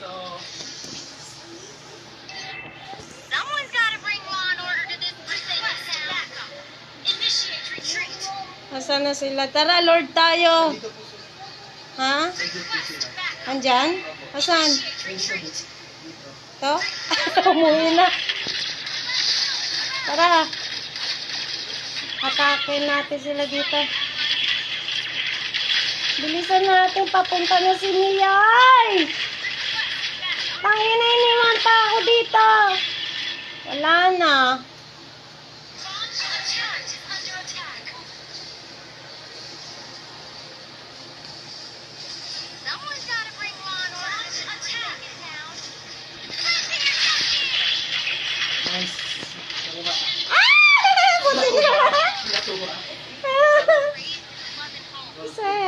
So. Someone's got to bring law and order to this Brazilian town. Initiate retreat. Nasaan na sila? Tara, Lord tayo. Ha? Andyan? Asan? Ito? Umuwi na. Tara. Atakin natin sila dito. Bilisan natin, papunta na si Miyay! Tangina iniwan pa ako dito. Wala na.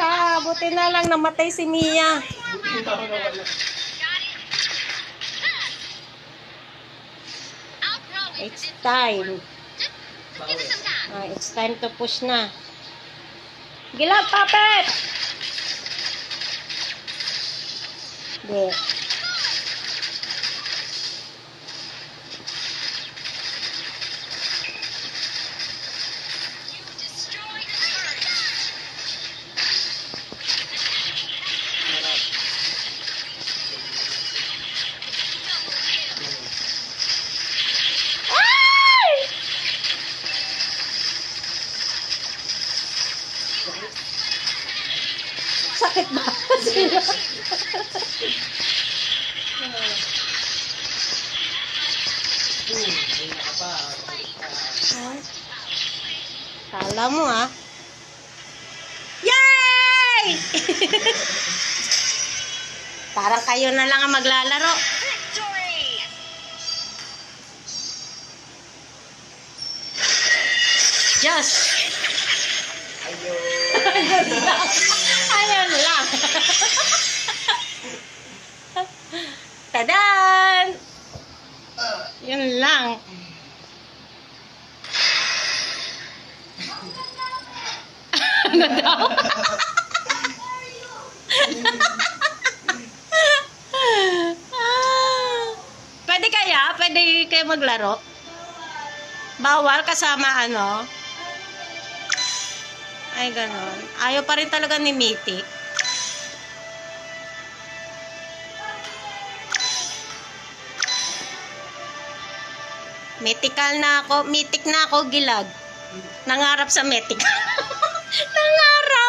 Ah! Buti na lang namatay si Mia. It's time. Ah, it's time to push na. Gilap, puppet! Di. Sakit ba? Kala mo ah. Yay! Parang kayo na lang ang maglalaro. Ayun. Ayun lang. Tadan! Yun lang. ano daw? Pwede kaya? Pwede kayo maglaro? Bawal kasama ano? Ay, ganon. Ayaw pa rin talaga ni Mitik. Metikal na ako, mitik na ako gilag. Nangarap sa metikal. Nangarap.